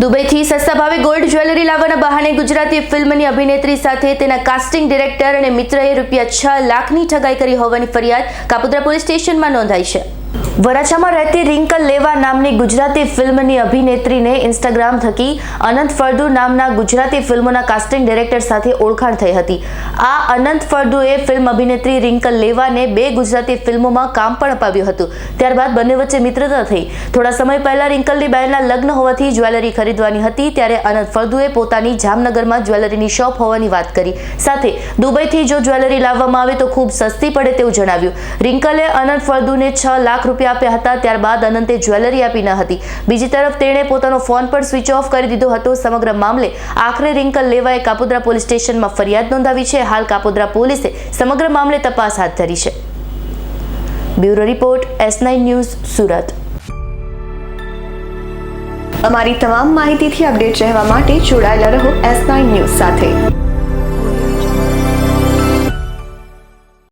દુબઈથી સસ્તા ભાવે gold jewellery લાવવાના બહાને ગુજરાતી ફિલ્મની અભિનેત્રી સાથે તેના કાસ્ટિંગ ડિરેક્ટર અને મિત્રએ રૂપિયા છ લાખની ઠગાઈ કરી હોવાની ફરિયાદ કાપોદ્રા પોલીસ સ્ટેશનમાં નોંધાઈ છે. વરાછામાં રહેતી રિંકલ લેવા નામની ગુજરાતી ફિલ્મની અભિનેત્રીને ઇન્સ્ટાગ્રામ થકી અનંત ફળદુ નામના ગુજરાતી ફિલ્મોના કાસ્ટિંગ ડિરેક્ટર સાથે ઓળખાણ થઈ હતી. આ અનંત ફળદુએ ફિલ્મ અભિનેત્રી રિંકલ લેવાને બે ગુજરાતી ફિલ્મોમાં કામ પણ અપાવ્યું હતું. ત્યારબાદ બંને વચ્ચે મિત્રતા થઈ. થોડા સમય પહેલા રિંકલની બહેનના લગ્ન હોવાથી જ્વેલરી ખરીદવાની હતી, ત્યારે અનંત ફળદુએ પોતાની જામનગરમાં જ્વેલરીની શોપ હોવાની વાત કરી. સાથે દુબઈથી જો જ્વેલરી લાવવામાં આવે તો ખૂબ સસ્તી પડે તેવું જણાવ્યું. રિંકલે અનંત ફળદુને છ લાખ રૂપિયા આપ્યા હતા. ત્યારબાદ અનંતે જ્વેલરી આપી ન હતી. બીજી તરફ તેણે પોતાનો ફોન પણ સ્વિચ ઓફ કરી દીધો હતો. સમગ્ર મામલે આખરે રિંકલ લેવાએ કાપોદ્રા પોલીસ સ્ટેશનમાં ફરિયાદ નોંધાવી છે. હાલ કાપોદ્રા પોલીસે સમગ્ર મામલે તપાસ હાથ ધરી છે. Bureau report, S nine news, Surat. અમારી તમામ માહિતીથી અપડેટ રહેવા માટે જોડાયેલા રહો એસ નાઇન ન્યૂઝ સાથે.